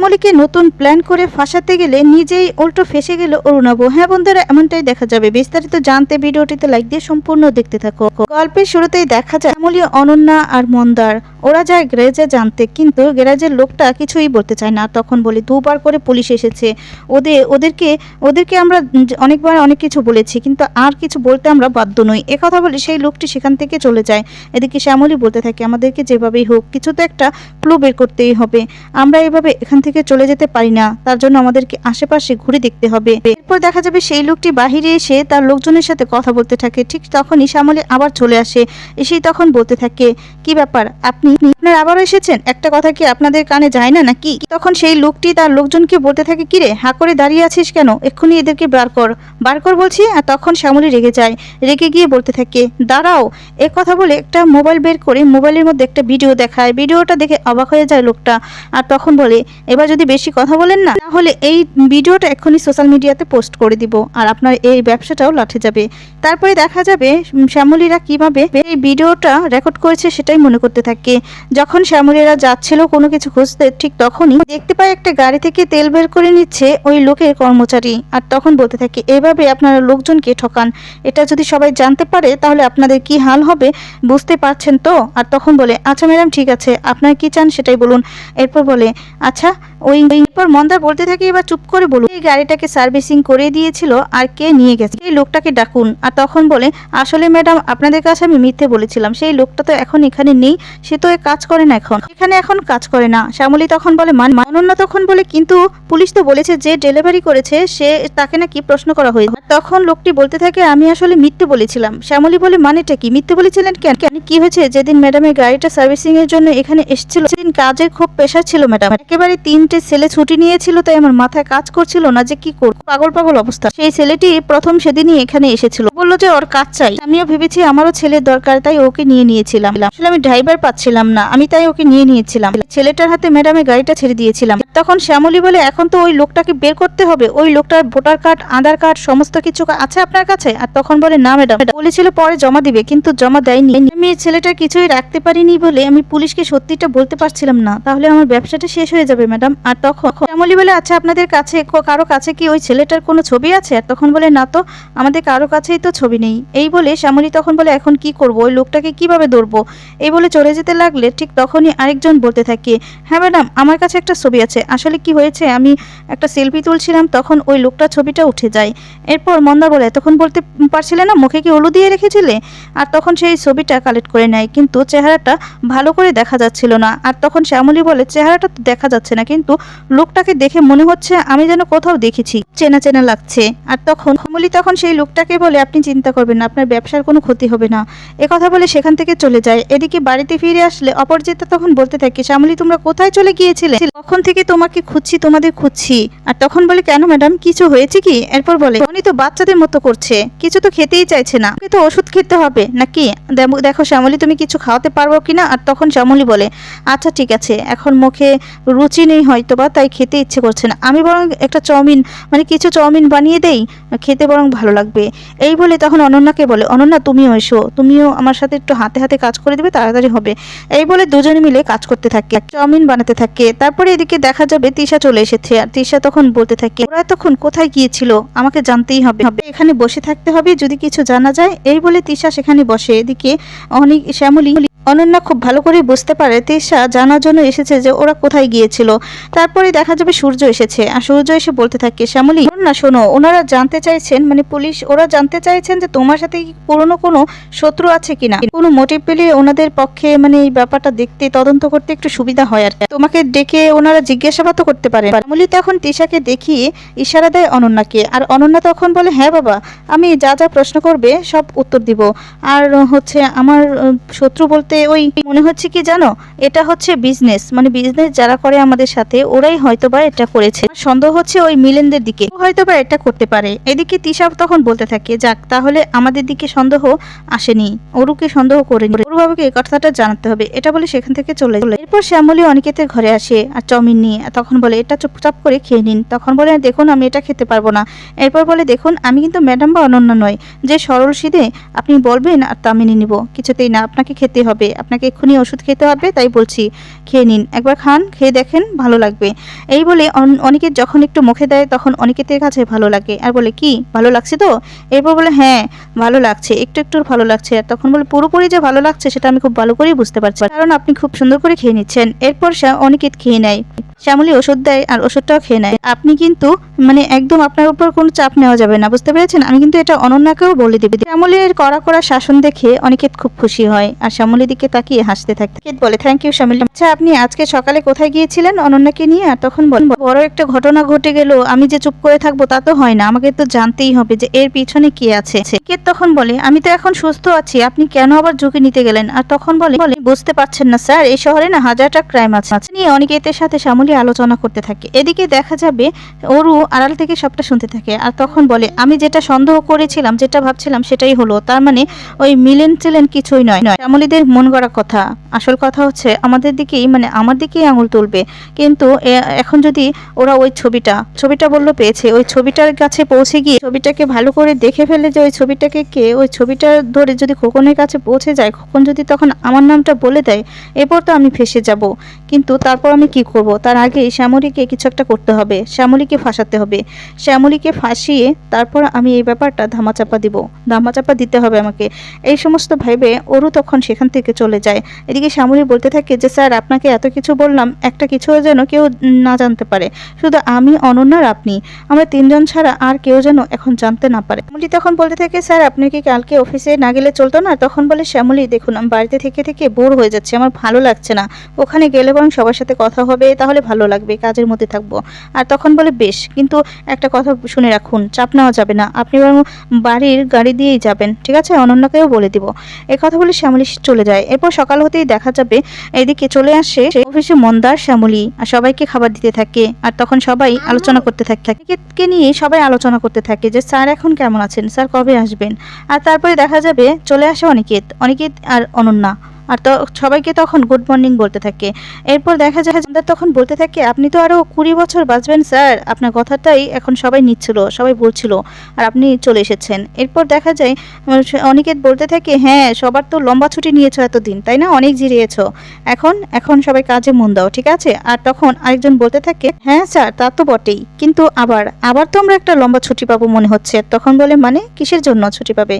শ্যামলীকে নতুন প্ল্যান করে ফাঁসাতে গেলে নিজেই উল্টো ফেসে গেল অরুণাব। হ্যাঁ বন্ধুরা, এমনটাই দেখা যাবে। বিস্তারিত জানতে ভিডিওটিতে লাইক দিয়ে সম্পূর্ণ দেখতে থাকো। গল্পের শুরুতেই দেখা যায়, শ্যামলী, অনন্যা আর মন্দার। ওরা যায় গ্যারেজে জানতে, কিন্তু গ্যারেজের লোকটা কিছুই বলতে চায় না। তখন বলি, দুবার করে পুলিশ এসেছে। ওদের ওদেরকে ওদেরকে আমরা অনেকবার অনেক কিছু বলেছি, কিন্তু আর কিছু বলতে আমরা বাধ্য নই। একথা বলে সেই লোকটি সেখান থেকে চলে যায়। এদিকে শ্যামলী বলতে থাকে, আমাদেরকে যেভাবেই হোক, কিছু তো একটা ক্লু বের করতেই হবে। আমরা এভাবে এখান থেকে চলে যেতে পারি না। তার জন্য আমাদেরকে আশেপাশে ঘুরে দেখতে হবে। এরপর দেখা যাবে সেই লোকটি বাহিরে এসে তার লোকজনের সাথে কথা বলতে থাকে। ঠিক তখনই শ্যামলী আবার চলে আসে। এসেই তখন বলতে থাকে, কি ব্যাপার? আপনি আপনার আবারও এসেছেন? একটা কথা কি আপনাদের কানে যায় না নাকি? তখন সেই লোকটি তার লোকজনকে বলতে থাকে, কি রে, হা করে দাঁড়িয়ে আছিস কেন? এক্ষুনি এদেরকে বার কর। বার কর বলছি? আর তখন শ্যামলী রেগে যায়। রেগে গিয়ে বলতে থাকে, দাঁড়াও। এ কথা বলে একটা মোবাইল বের করে মোবাইলের মধ্যে একটা ভিডিও দেখায়। ভিডিওটা দেখে অবাক হয়ে যায় লোকটা। আর তখন বলে এবার যদি বেশি কথা বলেন না, তাহলে এই ভিডিওটা এক্ষুনি সোশ্যাল মিডিয়াতে পোস্ট করে দিব আর আপনার এই ব্যবসাটাও লাঠে যাবে। তারপরে দেখা যাবে শ্যামলীরা কীভাবে এই ভিডিওটা রেকর্ড করেছে সেটাই মনে করতে থাকে। যখন শ্যামলীরা যাচ্ছিল কোনো কিছু খুঁজতে, ঠিক তখনই দেখতে পায় একটা গাড়ি থেকে তেল বের করে নিচ্ছে ওই লোকের কর্মচারী আর তখন বলতে থাকে, এভাবে আপনারা লোকজনকে ঠকান। এটা যদি সবাই জানতে পারে, তাহলে আপনাদের কি হাল হবে? বুঝতে পারছেন তো? আর তখন বলে আচ্ছা ম্যাডাম, ঠিক আছে। আপনার কি চান সেটাই বলুন। এরপর বলে আচ্ছা ওই এরপর মন্দার বলতে থাকে, এবার চুপ করে বলুন। এই গাড়িটাকে সার্ভিসিং করে দিয়েছিল আর কে নিয়ে গেছে? এই লোকটাকে ডাকুন। আর তখন বলে, আসলে ম্যাডাম, আপনাদের কাছে আমি মিথ্যে বলেছিলাম। সেই লোকটা তো এখন এখানে নেই, সে তো কাজ করে না এখন। এখানে এখন কাজ করে না। শ্যামলী তখন বলে, মান মানন্যা তখন বলে, কিন্তু পুলিশ তো বলেছে যে ডেলিভারি করেছে, সে, তাকে নাকি প্রশ্ন করা হয়েছে। তখন লোকটি বলতে থাকে, আমি আসলে মিথ্যে বলেছিলাম। শ্যামলী বলে, মানেটা কি? মিথ্যে বলেছিলেন কেন? কেন? কি হয়েছে? যেদিন ম্যাডামের গাড়িটা সার্ভিসিং এর জন্য এখানে এসেছিল, সেদিন কাজের খুব পেশা ছিল ম্যাডাম। একেবারে তিনটে ছেলে ছুটি নিয়েছিল, তাই আমার মাথায় কাজ করছিল না যে কি করব। পাগল পাগল অবস্থা। সেই ছেলেটি প্রথম সেদিনই এখানে এসেছিল। বলল যে, ওর কাজ চাই। আমিও ভেবেছি আমারও ছেলের দরকার, তাই ওকে নিয়ে নিয়েছিলাম। আসলে আমি ড্রাইভার পাচ্ছিলাম না, আমি তাই ওকে নিয়ে নিয়েছিলাম। ছেলেটার হাতে ম্যাডামের গাড়িটা ছেড়ে দিয়েছিলাম। তখন শ্যামলী বলে, এখন তো ওই লোকটাকে বের করতে হবে। ওই লোকটার ভোটার কার্ড, আধার কার্ড, সমস্ত কিছু আছে আপনার কাছে? আর তখন বলে, না ম্যাডাম। বলেছিল, পরে জমা দিবে, কিন্তু জমা দেয়নি। আমি এই ছেলেটার কিছুই রাখতে পারিনি বলে আমি পুলিশকে সত্যিটা বলতে পারছিলাম না। তাহলে আমার ব্যবসাটা শেষ হয়ে যাবে, ম্যাডাম। আর তখন শ্যামলী বলে আচ্ছা আপনাদের কাছে কারও কাছে কি ওই ছেলেটার কোনো ছবি আছে? আর তখন বলে, না তো, আমাদের কারও কাছেই তো ছবি নেই। এই বলে শ্যামলী তখন বলে, এখন কি করব? ওই লোকটাকে কীভাবে ধরবো? এই বলে চলে যেতে লাগলে ঠিক তখনই আরেকজন বলতে থাকে হ্যাঁ ম্যাডাম, আমার কাছে একটা ছবি আছে। আসলে কি হয়েছে? আমি একটা সেলফি তুলছিলাম, তখন ওই লোকটার ছবিটা উঠে যায়। এরপর মন্দা বলে তখন বলতে পারছিলে না? মুখে কি হলু দিয়ে রেখেছিলে? আর তখন সেই ছবিটা কালেক্ট করে নেয়, কিন্তু চেহারাটা ভালো করে দেখা যাচ্ছিল না। আর তখন শ্যামলী বলে, চেহারাটা তো দেখা যাচ্ছে না, কিন্তু লোকটাকে দেখে মনে হচ্ছে আমি যেন কোথাও দেখেছি। চেনা চেনা লাগছে। আর তখন কমলি তখন সেই লোকটাকে বলে, আপনি চিন্তা করবেন না, আপনার ব্যবসার কোনো ক্ষতি হবে না। কথা বলে সেখান থেকে চলে যায়। এদিকে বাড়িতে ফিরে আসলে অপরাজিতা তখন বলতে থাকে, শ্যামলী, তোমরা কোথায় চলে গিয়েছিলে? কখন থেকে তোমাকে খুঁজছি, তোমাদের খুঁজছি। আর তখন বলে, কেন ম্যাডাম, কিছু হয়েছে কি? এরপর বলে উনি তো বাচ্চাদের মতো করছে। কিছু তো খেতেই চাইছে না। তো ওষুধ খেতে হবে, নাকি? দেখো শ্যামলী, তুমি কিছু খাওয়াতে পারব কিনা? আর তখন শ্যামলী বলে আচ্ছা ঠিক আছে। এখন মুখে রুচি নেই হয়তো বা তাই খেতে ইচ্ছে করছে না। আমি বরং একটা চাউমিন মানে কিছু চাউমিন বানিয়ে দেই, খেতে বরং ভালো লাগবে। এই বলে তখন অনন্যাকে বলে, অনন্যা, তুমিও এসো। তুমিও আমার সাথে একটু হাতে হাতে কাজ করে দেবে, তাড়াতাড়ি হবে। এই বলে দুজনে মিলে কাজ করতে থাকে, চাউমিন বানাতে থাকে। তারপরে এদিকে দেখা যাবে তিশা চলে এসেছে, আর তিশা তখন বলতে থাকে, ওরা তখন কোথায় গিয়েছিল? আমাকে জানতেই হবে। হবে, এখানে বসে থাকতে হবে, যদি কিছু জানা যায়। এই বলে তিশা সেখানে বসে। এদিকে অনেক শ্যামলী অনন্যা খুব ভালো করে বুঝতে পারে তিশা জানার জন্য এসেছে যে ওরা কোথায় গিয়েছিল। তারপরে দেখা যাবে সূর্য এসেছে। আর সূর্য এসে বলতে থাকে, শ্যামলী না শোনো, ওনারা জানতে চাইছেন মানে পুলিশ, ওরা জানতে চাইছেন যে তোমার সাথে পুরনো কোনো শত্রু আছে কিনা? কোনো মোটিভ পেলে ওনাদের পক্ষে মানে এই ব্যাপারটা দেখতে, তদন্ত করতে একটু সুবিধা হয় আর তোমাকে ডেকে ওনারা জিজ্ঞাসাবাদও করতে পারে। শ্যামলী তখন তিশাকে দেখিয়ে ইশারা দেয় অনন্যাকে। আর অনন্যা তখন বলে হ্যাঁ বাবা, আমি যা যা প্রশ্ন করবে সব উত্তর দিব। আর হচ্ছে আমার শত্রু বলতে ওই মনে হচ্ছে কি জানো? এটা হচ্ছে বিজনেস মানে বিজনেস যারা করে আমাদের সাথে, ওরাই হয়তো বা এটা করেছে। সন্দেহ হচ্ছে ওই মিলেনদের দিকে। ও হয়তো বা এটা করতে পারে। এদিকে তিশা তখন বলতে থাকে, যাক, তাহলে আমাদের দিকে সন্দেহ আসেনি। অরুকে সন্দেহ করে অরু বাবাকে এই কথাটা জানাতে হবে। এটা বলে সেখান থেকে চলে গেল। এরপর শ্যামলী অনিকেতের ঘরে আসে আর চাউমিন নিয়ে। তখন বলে, এটা চুপচাপ করে খেয়ে নিন। তখন বলে, দেখুন, আমি এটা খেতে পারব না। এরপর বলে, দেখুন, আমি কিন্তু ম্যাডাম বা অনন্য নয়। যে সরল সিধে আপনি বলবেন আর তা নিব। কিছুতেই না, আপনাকে খেতে হবে। হবে। আপনাকে এক্ষুনি ওষুধ খেতে হবে, তাই বলছি, খেয়ে নিন। একবার খান, খেয়ে দেখেন, ভালো লাগবে। এই বলে অন- অনিকেত যখন একটু মুখে দেয়, তখন অনিকেতের কাছে ভালো লাগে। আর বলে, কি, ভালো লাগছে তো? এরপর বলে হ্যাঁ ভালো লাগছে, একটু একটু ভালো লাগছে। আর তখন বলে, পুরোপুরি যে ভালো লাগছে, সেটা আমি খুব ভালো করেই বুঝতে পারছি। কারণ আপনি খুব সুন্দর করে খেয়ে নিচ্ছেন। এরপর অনিকেত খেয়ে নেয়। শ্যামলী ওষুধ দেয় আর ওষুধটাও খেয়ে নেয়। আপনি কিন্তু মানে একদম আপনার উপর কোনো চাপ নেওয়া যাবে না, বুঝতে পেরেছেন? আমি কিন্তু এটা অনন্যাকেও বলে দেবে। শ্যামলীর কড়া কড়া শাসন দেখে অনিকেত খুব খুশি হয়। আর শ্যামলীর দিকে তাকিয়ে হাসতে থাকে বলে থ্যাংক ইউ শ্যামলী আচ্ছা আপনি আজকে সকালে কোথায় গিয়েছিলেন? অনন্যাকে নিয়ে আর তখন বল, বড় একটা ঘটনা ঘটে গেল, আমি যে চুপ করে থাকব তা তো হয় না, আমাকে তো জানতেই হবে যে এর পিছনে কি আছে। অনিকেত তখন বলে, আমি তো এখন সুস্থ আছি, আপনি কেন আবার ঝুঁকি নিতে গেলেন? আর তখন বলে বলে, বুঝতে পারছেন না স্যার, এই শহরে না হাজারটা ক্রাইম আছে। নিয়ে অনেকে অনিকেতের সাথে শ্যামলী আলোচনা করতে থাকে। এদিকে দেখা যাবে অরু আড়াল থেকে সবটা শুনতে থাকে আর তখন বলে, আমি যেটা সন্দেহ করেছিলাম, যেটা ভাবছিলাম সেটাই হলো, তার মানে ওই মিলেন টিলেন কিছুই নয়। নয় শ্যামলীদের মন গড়া কথা। আসল কথা হচ্ছে, আমাদের দিকেই মানে আমার দিকেই আঙুল তুলবে। কিন্তু এখন যদি ওরা ওই ছবিটা ছবিটা বলল পেয়েছে, ওই ছবিটার কাছে পৌঁছে গিয়ে ছবিটাকে ভালো করে দেখে ফেলে যে ওই ছবিটাকে কে, ওই ছবিটা ধরে যদি খোকনের কাছে পৌঁছে যায়, খোকন যদি তখন আমার নামটা বলে দেয়, এরপর তো আমি ফেসে যাব। কিন্তু তারপর আমি কি করব? তার আগে শ্যামলীকে কিছু একটা করতে হবে, শ্যামলীকে ফাঁসাতে হবে। শ্যামলীকে ফাঁসিয়ে তারপর আমি এই ব্যাপারটা ধামাচাপা দিব। ধামাচাপা দিতে হবে আমাকে। এই সমস্ত ভেবে অরু তখন সেখান থেকে চলে যায়। এদিকে শ্যামলী বলতে থাকে যে, স্যার, আপনাকে এত কিছু বললাম, একটা কিছুও যেন কেউ না জানতে পারে। শুধু আমি অনন্যার আপনি। আমরা তিনজন ছাড়া আর কেউ যেন এখন জানতে না পারে। শ্যামলী তখন বলতে থাকে, স্যার, আপনি কি কালকে অফিসে না গেলে চলতো না? তখন বলে, শ্যামলী, দেখুন, আমি বাড়িতে থেকে থেকে বোর হয়ে যাচ্ছে, আমার ভালো লাগছে না। ওখানে গেলে বরং সবার সাথে কথা হবে, তাহলে ভালো লাগবে, কাজের মধ্যে থাকব। আর তখন বলে, বেশ, কিন্তু একটা কথা শুনে রাখুন, চাপ নেওয়া যাবে না, আপনি বরং বাড়ির গাড়ি দিয়েই যাবেন, ঠিক আছে? অনন্যাকেও বলে দিব। এই কথা বলে শ্যামলী চলে যায়। এরপর সকাল হতেই দেখা যাবে এদিকে চলে আসে অফিসে মন্দার শ্যামলী আর সবাইকে খাবার দিতে থাকে আর তখন সবাই আলোচনা করতে থাকে কে নিয়ে সবাই আলোচনা করতে থাকে যে স্যার এখন কেমন আছেন? স্যার কবে আসবেন? আর তারপরে দেখা যাবে চলে আসে অনিকেত। অনিকেত আর অনন্যা। আর তো সবাইকে তখন গুড মর্নিং বলতে থাকে। এরপর দেখা যায় যে তখন বলতে থাকে, আপনি তো আরও কুড়ি বছর বাঁচবেন, স্যার। আপনার কথাটাই এখন সবাই নিচ্ছিল, সবাই বলছিল আর আপনি চলে এসেছেন। এরপর দেখা যায় অনিকেত বলতে থাকে হ্যাঁ সবার তো লম্বা ছুটি নিয়েছো এতদিন, তাই না? অনেক জিরিয়েছো। এখন এখন সবাই কাজে মন দাও, ঠিক আছে? আর তখন আরেকজন বলতে থাকে হ্যাঁ স্যার, তা তো বটেই। কিন্তু আবার আবার তো আমরা একটা লম্বা ছুটি পাবো মনে হচ্ছে। তখন বলে মানে? কিসের জন্য ছুটি পাবে?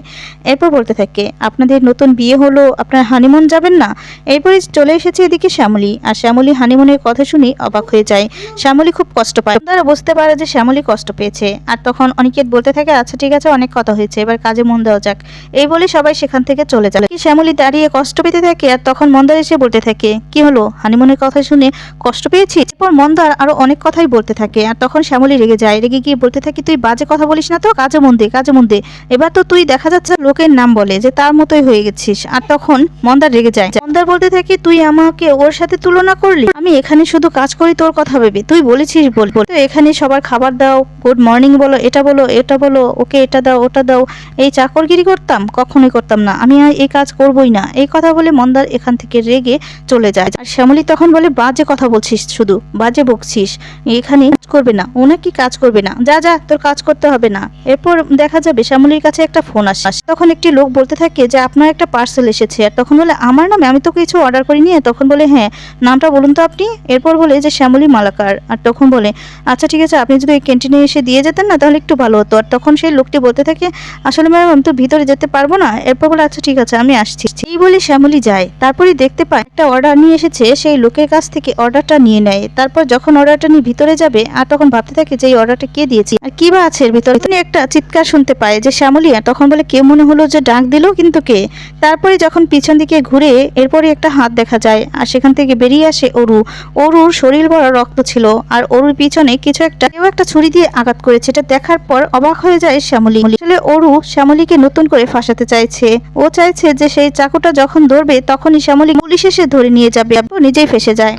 এরপর বলতে থাকে, আপনাদের নতুন বিয়ে হলো, আপনার হানিমুন যাবেন না। এরপরে চলে এসেছে এদিকে শ্যামলী। আর শ্যামলী হানিমুনের কথা শুনে অবাক হয়ে যায়। শ্যামলী খুব কষ্ট পায়। তারা বুঝতে পারে যে শ্যামলী কষ্ট পেয়েছে। আর তখন অনিকেত বলতে থাকে আচ্ছা ঠিক আছে, অনেক কথা হয়েছে, এবার কাজে মন দেওয়া যাক। এই বলে সবাই সেখান থেকে চলে যায়। কি শ্যামলী দাঁড়িয়ে কষ্ট পেতে থাকে, আর তখন মন্দার এসে বলতে থাকে, কি হলো? হানিমুনের কথা শুনে কষ্ট পেয়েছি? এরপর মন্দার আরও অনেক কথাই বলতে থাকে, আর তখন শ্যামলী রেগে যায়। রেগে গিয়ে বলতে থাকে, তুই বাজে কথা বলিস না তো? কাজে মন দে, কাজে মন দে। এবার তো তুই দেখা যাচ্ছে লোকের নাম বলে যে তার মতোই হয়ে গেছিস। আর তখন মন্দার রেগে যায় মন্দার বলতে থাকে, তুই আমাকে ওর সাথে তুলনা করলি? আমি এখানে শুধু কাজ করি, তোর কথা ভেবে। তুই বলেছিস বল। এখানে সবার খাবার দাও গুড মর্নিং বলো, এটা বলো এটা বলো, ওকে এটা দাও, ওটা দাও। এই চাকরগিরি করতাম, কখনোই করতাম না। আমি এই কাজ করবই না। এই কথা বলে মন্দার এখান থেকে রেগে চলে যায়। আর শ্যামলী তখন বলে, বাজে কথা বলছিস শুধু, বাজে বকছিস। এখানে কাজ করবে না, ও নাকি কাজ করবে না। যা যা, তোর কাজ করতে হবে না। এরপর দেখা যাবে, শ্যামলীর কাছে একটা ফোন আসে। তখন একটি লোক বলতে থাকে যে, আপনার একটা পার্সেল এসেছে। আর তখন বলে আমার নামে আমি তো কিছু অর্ডার করিনি? তখন বলে হ্যাঁ নামটা বলুন তো আপনি। এরপর বলে যে শ্যামলী মালাকার। আর তখন বলে আচ্ছা ঠিক আছে, আপনি যদি ওই ক্যান্টিনে এসে দিয়ে যেতেন না, তাহলে একটু ভালো হতো। আর তখন সেই লোকটি বলতে থাকে, আসলে ম্যাডাম আমি তো ভিতরে যেতে পারব না। এরপর বলে আচ্ছা ঠিক আছে, আমি আসছি। এই বলে শ্যামলী যায়। তারপরে দেখতে পায়, একটা অর্ডার নিয়ে এসেছে, সেই লোকের কাছ থেকে অর্ডারটা নিয়ে নেয়। তারপর যখন অর্ডারটা নিয়ে ভিতরে যাবে, আর তখন ভাবতে থাকে যে, এই অর্ডারটা কে দিয়েছি? আর কি বা আছে এর ভিতরে? তখনই একটা চিৎকার শুনতে পায় যে, শ্যামলী। আর তখন বলে কে মনে হলো যে, ডাক দিল, কিন্তু কে? তারপরে যখন পিছন দিকে ঘুরে এরপরে একটা হাত দেখা যায় আর সেখান থেকে বেরিয়ে আসে অরু। অরুর শরীর ভরা রক্ত ছিল আর অরুর পিছনে কিছু একটা কেউ একটা ছুরি দিয়ে আঘাত করেছে। এটা দেখার পর অবাক হয়ে যায় শ্যামলী। আসলে অরু শ্যামলীকে নতুন করে ফাঁসাতে চাইছে। ও চাইছে যে সেই চাকুটা যখন ধরবে তখনই শ্যামলী পুলিশ এসে ধরে নিয়ে যাবে। নিজেই ফেসে যায়।